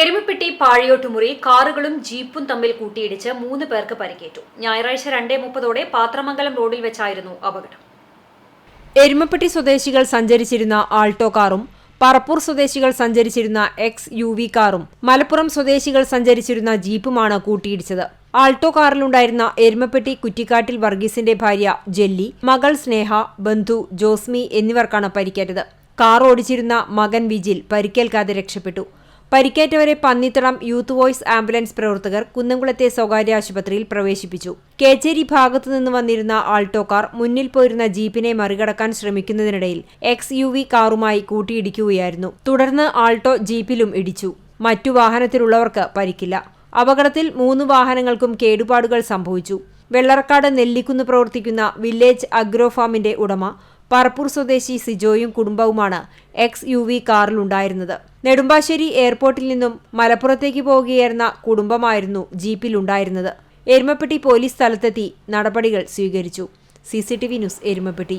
എരുമപ്പെട്ടി പാഴിയോട്ടുമുറി കാറുകളും ജീപ്പും തമ്മിൽ കൂട്ടിയിടിച്ച് മൂന്ന് പേർക്ക് പരിക്കേറ്റു. ഞായറാഴ്ച രണ്ടേ മുപ്പതോടെ പാത്രമംഗലം റോഡിൽ വെച്ചായിരുന്നു അപകടം. എരുമപ്പെട്ടി സ്വദേശികൾ സഞ്ചരിച്ചിരുന്ന ആൾട്ടോ കാറും പറപ്പൂർ സ്വദേശികൾ സഞ്ചരിച്ചിരുന്ന എക്സ് യു വി കാറും മലപ്പുറം സ്വദേശികൾ സഞ്ചരിച്ചിരുന്ന ജീപ്പുമാണ് കൂട്ടിയിടിച്ചത്. ആൾട്ടോ കാറിലുണ്ടായിരുന്ന എരുമപ്പെട്ടി കുറ്റിക്കാട്ടിൽ വർഗീസിന്റെ ഭാര്യ ജെല്ലി മകൾ സ്നേഹ ബന്ധു ജോസ്മി എന്നിവർക്കാണ് പരിക്കേറ്റത്. കാർ ഓടിച്ചിരുന്ന മകൻ വിജിൽ പരിക്കേൽക്കാതെ രക്ഷപ്പെട്ടു. പരിക്കേറ്റവരെ പന്നിത്തടം യൂത്ത് വോയ്സ് ആംബുലൻസ് പ്രവർത്തകർ കുന്നംകുളത്തെ സ്വകാര്യ ആശുപത്രിയിൽ പ്രവേശിപ്പിച്ചു. കേച്ചേരി ഭാഗത്തു നിന്ന് വന്നിരുന്ന ആൾട്ടോ കാർ മുന്നിൽ പോയിരുന്ന ജീപ്പിനെ മറികടക്കാൻ ശ്രമിക്കുന്നതിനിടയിൽ എക്സ് യു വി കാറുമായി കൂട്ടിയിടിക്കുകയായിരുന്നു. തുടർന്ന് ആൾട്ടോ ജീപ്പിലും ഇടിച്ചു. മറ്റു വാഹനത്തിലുള്ളവർക്ക് പരിക്കില്ല. അപകടത്തിൽ മൂന്ന് വാഹനങ്ങൾക്കും കേടുപാടുകൾ സംഭവിച്ചു. വെള്ളറക്കാട് നെല്ലിക്കുന്ന് പ്രവർത്തിക്കുന്ന വില്ലേജ് അഗ്രോ ഫാമിന്റെ ഉടമ പറപ്പൂർ സ്വദേശി സിജോയും കുടുംബവുമാണ് എക്സ് യു വി കാറിലുണ്ടായിരുന്നത്. നെടുമ്പാശ്ശേരി എയർപോർട്ടിൽ നിന്നും മലപ്പുറത്തേക്ക് പോവുകയായിരുന്ന കുടുംബമായിരുന്നു ജീപ്പിലുണ്ടായിരുന്നത്. എരുമപ്പെട്ടി പോലീസ് സ്ഥലത്തെത്തി നടപടികൾ സ്വീകരിച്ചു. C news Erumapetty.